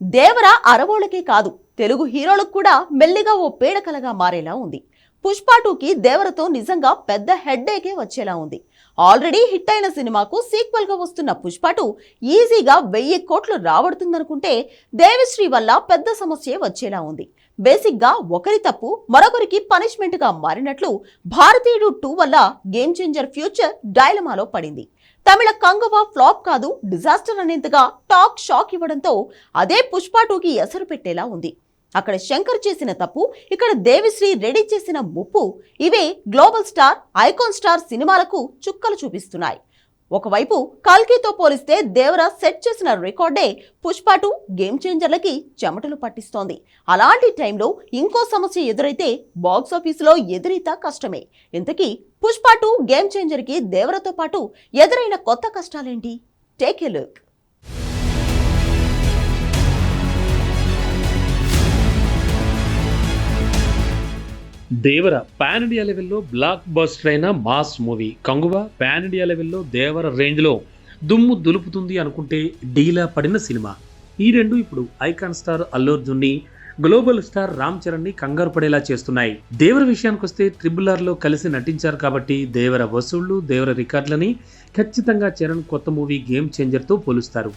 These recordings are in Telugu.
దేవర అరవోళ్ళకే కాదు తెలుగు హీరోలకు కూడా మెల్లిగా ఓ పీడకలగా మారేలా ఉంది. పుష్ప టూకి దేవరతో నిజంగా పెద్ద హెడ్డేకే వచ్చేలా ఉంది. ఆల్రెడీ హిట్ అయిన సినిమాకు సీక్వెల్గా వస్తున్న పుష్ప టూ ఈజీగా వెయ్యి కోట్లు రాబడుతుందనుకుంటే దేవిశ్రీ వల్ల పెద్ద సమస్యే వచ్చేలా ఉంది. బేసిక్గా ఒకరి తప్పు మరొకరికి పనిష్మెంట్గా మారినట్లు భారతీయుడు టూ వల్ల గేమ్ చేంజర్ ఫ్యూచర్ డైలమాలో పడింది. తమిళ కంగవ ఫ్లాప్ కాదు డిజాస్టర్ అనేంతగా టాక్ షాక్ ఇవ్వడంతో అదే పుష్ప టూకి ఎసరు పెట్టేలా ఉంది. అక్కడ శంకర్ చేసిన తప్పు ఇక్కడ దేవిశ్రీ రెడీ చేసిన ముప్పు ఇవే గ్లోబల్ స్టార్ ఐకాన్ స్టార్ సినిమాలకు చుక్కలు చూపిస్తున్నాయి. ఒకవైపు కల్కితో పోలిస్తే దేవరా సెట్ చేసిన రికార్డే పుష్పాటు గేమ్ చేంజర్లకి చెమటలు పట్టిస్తోంది. అలాంటి టైంలో ఇంకో సమస్య ఎదురైతే బాక్స్ ఆఫీసులో కష్టమే. ఇంతకీ పుష్ప గేమ్ చేంజర్కి దేవరతో పాటు ఎదురైన కొత్త కష్టాలేంటి? Take a look. Devara pan India లెవెల్లో బ్లాక్ బస్టర్ అయిన mass movie Kanguva pan India లెవెల్లో దేవర రేంజ్లో దుమ్ము దులుపుతుంది అనుకుంటే డీలా పడిన సినిమా. ఈ రెండు ఇప్పుడు ఐకాన్ స్టార్ అల్లు అర్జున్ని గ్లోబల్ స్టార్ రామ్ చరణ్ని కంగారు పడేలా చేస్తున్నాయి. దేవర విషయానికి వస్తే ట్రిబుల్ ఆర్లో కలిసి నటించారు కాబట్టి దేవర వసూళ్ళు దేవర రికార్డులని ఖచ్చితంగా చరణ్ కొత్త మూవీ గేమ్ చేంజర్తో పోలుస్తారు.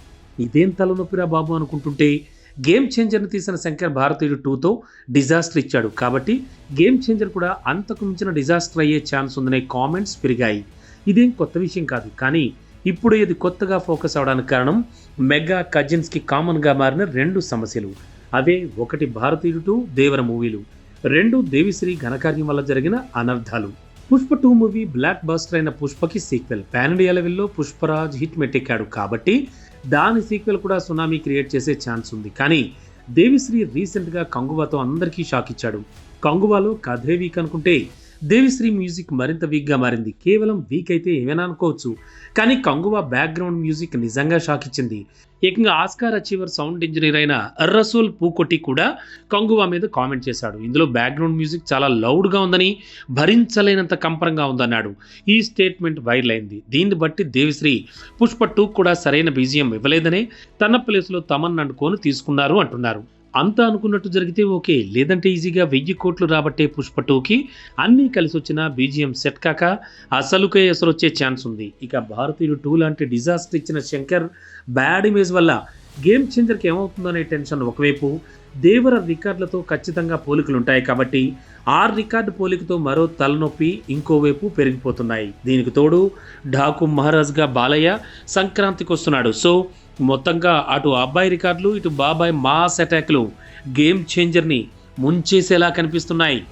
ఇదేం తలనొప్పిరా బాబు అనుకుంటుంటే గేమ్ చేంజర్ని తీసిన శంకర్ భారతీయుడు టూతో డిజాస్టర్ ఇచ్చాడు. కాబట్టి గేమ్ చేంజర్ కూడా అంతకు మించిన డిజాస్టర్ అయ్యే ఛాన్స్ ఉందనే కామెంట్స్ పెరిగాయి. ఇదేం కొత్త విషయం కాదు. కానీ ఇప్పుడు ఇది కొత్తగా ఫోకస్ అవడానికి కారణం మెగా కజిన్స్కి కామన్గా మారిన రెండు సమస్యలు. అవే ఒకటి భారతీయుడు టూ దేవర మూవీలు. రెండు దేవిశ్రీ ఘనకార్యం వల్ల జరిగిన అనర్థాలు Pushpa two movie blockbuster అయిన పుష్పకి సీక్వెల్. పాన్ ఇండియా లెవెల్లో పుష్పరాజ్ హిట్ మెట్టెక్కాడు. కాబట్టి దాని సీక్వెల్ కూడా సునామీ క్రియేట్ చేసే ఛాన్స్ ఉంది. కానీ దేవిశ్రీ రీసెంట్గా కంగువాతో అందరికీ షాక్ ఇచ్చాడు. కంగువాలో కథేవీక్ అనుకుంటే దేవిశ్రీ మ్యూజిక్ మరింత వీక్గా మారింది. కేవలం వీక్ అయితే ఏమైనా అనుకోవచ్చు. కానీ కంగువా బ్యాక్గ్రౌండ్ మ్యూజిక్ నిజంగా షాక్ ఇచ్చింది. ఏకంగా ఆస్కార్ అచీవర్ సౌండ్ ఇంజనీర్ అయిన రసూల్ పూకొట్టి కూడా కంగువా మీద కామెంట్ చేశాడు. ఇందులో బ్యాక్గ్రౌండ్ మ్యూజిక్ చాలా లౌడ్గా ఉందని భరించలేనంత కంపరంగా ఉందన్నాడు. ఈ స్టేట్మెంట్ వైరల్ అయింది. దీన్ని బట్టి దేవిశ్రీ పుష్ప టూ కూడా సరైన బీజియం ఇవ్వలేదనే తన ప్లేస్లో తమన్ అనుకోని తీసుకున్నారు అంటున్నారు. అంతా అనుకున్నట్టు జరిగితే ఓకే లేదంటే ఈజీగా వెయ్యి కోట్లు రాబట్టే పుష్ప టూకి అన్నీ కలిసి వచ్చిన బీజిఎం సెట్ కాక అసలుకే ఎసరొచ్చే ఛాన్స్ ఉంది. ఇక భారతీయుడు టూ లాంటి డిజాస్టర్ ఇచ్చిన శంకర్ బ్యాడ్ ఇమేజ్ వల్ల గేమ్ చేంజర్కి ఏమవుతుందనే టెన్షన్ ఒకవైపు దేవర రికార్డులతో ఖచ్చితంగా పోలికలు ఉంటాయి కాబట్టి ఆ రికార్డు పోలికతో మరో తలనొప్పి ఇంకోవైపు పెరిగిపోతున్నాయి. దీనికి తోడు ఢాకు మహారాజ్గా బాలయ్య సంక్రాంతికి వస్తున్నాడు సో మొత్తంగా అటు అబ్బాయి రికార్డులు ఇటు బాబాయ్ మాస్ అటాక్లు గేమ్ చేంజర్ని ముంచేసేలా కనిపిస్తున్నాయి.